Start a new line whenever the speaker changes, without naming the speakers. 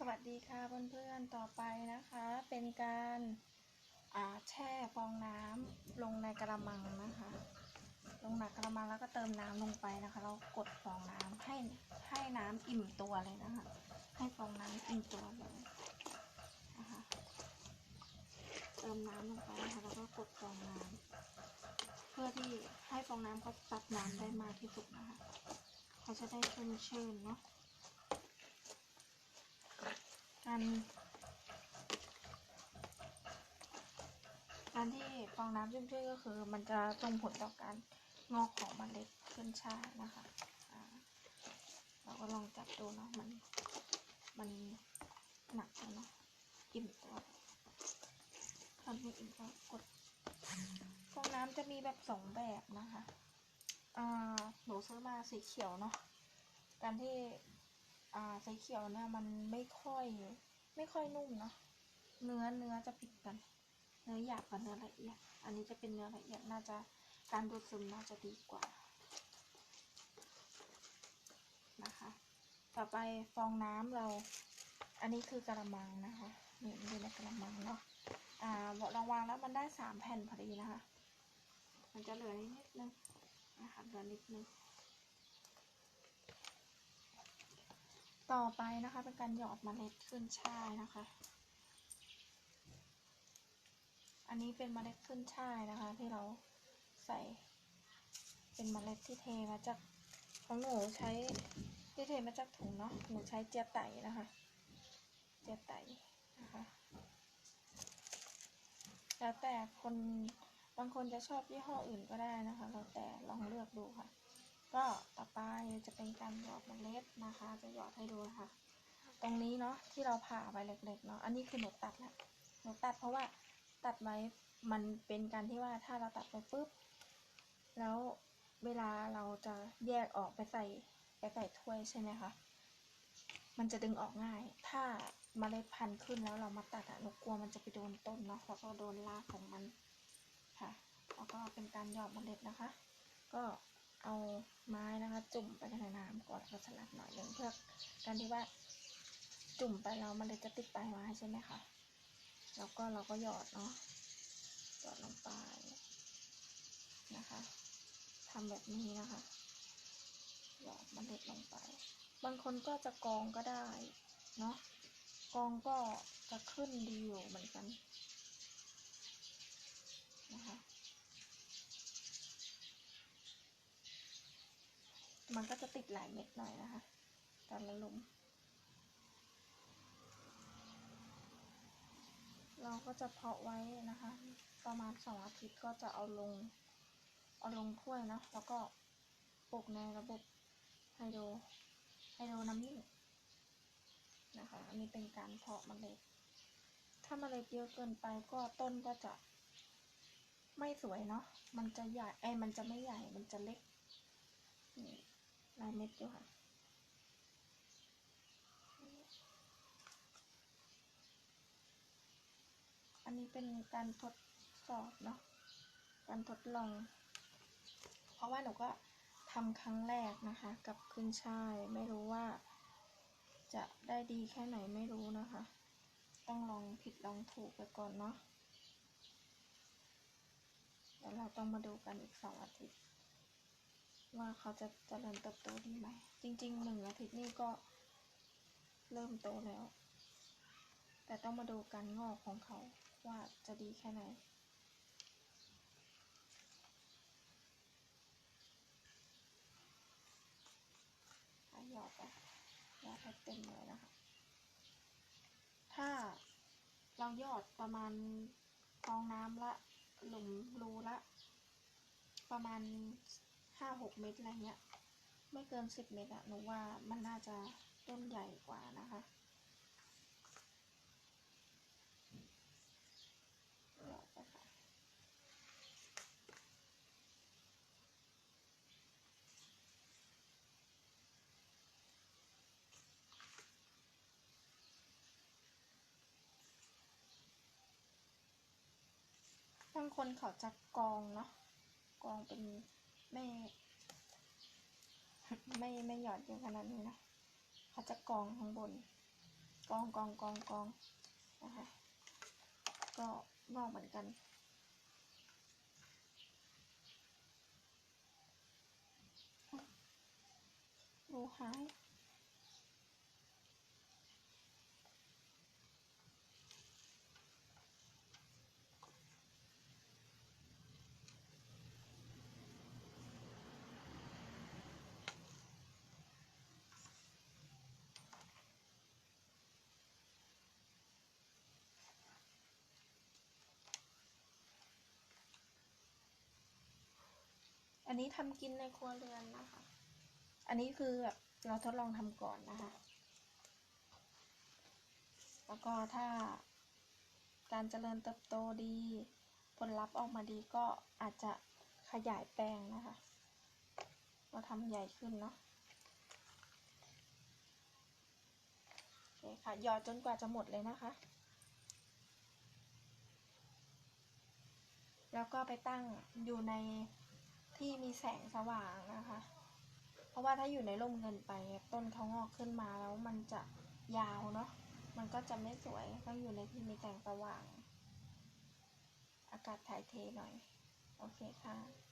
สวัสดีค่ะเพื่อนๆ ต่อไปนะคะ เป็นการาแช่ฟองน้ำลงในกระมังนะคะ ลงในกระมังแล้วก็เติมน้ำลงไปนะคะแล้วกดฟองน้ำให้ให้น้ำอิ่มตัวเลยนะคะ ให้ฟองน้ำอิ่มตัวเลยนะคะเติมน้ำลงไปนะคะแล้วก็กดฟองน้ำเพื่อที่ให้ฟองน้ำเขาตัดน้ำได้มากที่สุดนะคะ เขาจะได้ชุ่มชื่นเนาะ การการที่ฟองน้ำชุ่มชื่นก็คือ มันจะส่งผลต่อการงอกของเมล็ดขึ้นช่านะคะเราก็ลองจับดูเนาะมัน มันหนักเนาะอิ่มตัวถ้าไม่อิ่มก็กดฟองน้ำจะมีแบบสองแบบนะคะอ่าหนูซื้อมาสีเขียวเนาะการที่ อ่าสีเขียวเนี่ยมันไม่ค่อย ไม่ค่อยนุ่มเนาะเนื้อเนื้อจะผิดกัน เนื้อหยาบกับเนื้อละเอียด อันนี้จะเป็นเนื้อละเอียดน่าจะการดูดซึมน่าจะดีกว่านะคะ ต่อไปฟองน้ำเรา อันนี้คือกระมังนะคะนี่มันอยู่ในกระมังเนาะอ่าบอกรางวางแล้วมันได้สามแผ่นพอดีนะคะ มันจะเหลือนิดนึงนะคะเหลือนิดนึง ต่อไปนะคะเป็นการหยอดเมล็ดขึ้นช่ายนะคะ อันนี้เป็นเมล็ดขึ้นช่ายนะคะ ที่เราใส่เป็นเมล็ดที่เทมาจากของหนูใช้ที่เทมาจากถุงเนาะหนูใช้เจียไต่นะคะ เจียไต่นะคะแล้วแต่คนบางคนจะชอบยี่ห้ออื่นก็ได้นะคะ แล้วแต่ลองเลือกดูค่ะ ก็ต่อไปจะเป็นการหยอดเมล็ดนะคะ จะหยอดให้ดูนะคะตรงนี้เนาะที่เราผ่าไปเล็กๆเนาะอันนี้คือหนูตัดแล้วหนูตัดเพราะว่าตัดไว้มันเป็นการที่ว่าถ้าเราตัดไปปุ๊บแล้วเวลาเราจะแยกออกไปใส่ไปใส่ถ้วยใช่ไหมคะมันจะดึงออกง่าย ถ้าเมล็ดพันธุ์ขึ้นแล้วเรามาตัดอะหนูกลัวมันจะไปโดนต้นเนาะแล้วก็โดนรากของมันค่ะ แล้วก็เป็นการหยอดเมล็ดนะคะ ก็ เอาไม้นะคะจุ่มไปในน้ำก่อนก็สลัดหน่อยหนึ่งเพื่อการที่ว่าจุ่มไปแล้วมันเลยจะติดปลายไม้ใช่ไหมคะแล้วก็เราก็หยอดเนาะหยอดลงไปนะคะทำแบบนี้นะคะหยอดมันเล็ดลงไป บางคนก็จะกองก็ได้เนาะกองก็จะขึ้นดีอยู่เหมือนกันนะคะ มันก็จะติดหลายเม็ดหน่อยนะคะแต่ละลุมเราก็จะเพาะไว้นะคะ ประมาณสองอาทิตย์ก็จะเอาลง เอาลงถ้วยนะแล้วก็ปลูกในระบบไฮโดรไฮโดรน้ำนิ่งนะคะอันนี้เป็นการเพาะเมล็ด ถ้าเมล็ดเยอะเกินไปก็ต้นก็จะไม่สวยเนาะมันจะใหญ่ไอ้ยมันจะไม่ใหญ่มันจะเล็กนี่ ลายเม็ดอยู่ค่ะอันนี้เป็นการทดสอบเนาะ การทดลอง เพราะว่าหนูก็ทำครั้งแรกนะคะ กับขึ้นช่ายไม่รู้ว่า จะได้ดีแค่ไหนไม่รู้นะคะ ต้องลองผิดลองถูกไปก่อนเนาะ เดี๋ยวเราต้องมาดูกันอีกสองอาทิตย์ ว่าเขาจะเจริญเติบโตดีไหม จริงๆหนึ่งอาทิตย์นี่ก็เริ่มโตแล้ว แต่ต้องมาดูการงอกของเขาว่าจะดีแค่ไหน หยอดไปหยอดให้เต็มเลยนะคะ ถ้าเราหยอดประมาณฟองน้ำละหลุมรูละ ประมาณ ห้าหกเม็ดอะไรเงี้ย ไม่เกินสิบเม็ดอะหนูว่ามันน่าจะต้นใหญ่กว่านะคะหยอดไปค่ะบางคนเขาจะกองเนาะกองเป็น ไม่ ไม่ไม่หยอดเยอะขนาดนี้นะเขาจะกองข้างบน กองกองกองกองนะคะ ก็งอกเหมือนกัน รูหาย นนี้ทำกินในครัวเรือนนะคะ อันนี้คือแบบเราทดลองทำก่อนนะคะ แล้วก็ถ้าการเจริญเติบโตดี ผลลัพธ์ออกมาดีก็อาจจะขยายแปลงนะคะ เราทำใหญ่ขึ้นเนาะโอเคค่ะหยอดจนกว่าจะหมดเลยนะคะ แล้วก็ไปตั้งอยู่ใน ที่มีแสงสว่างนะคะ เพราะว่าถ้าอยู่ในร่มเงินไปต้นเขางอกขึ้นมาแล้วมันจะยาวเนาะ มันก็จะไม่สวยต้องอยู่ในที่มีแสงสว่าง อากาศถ่ายเทหน่อย โอเคค่ะ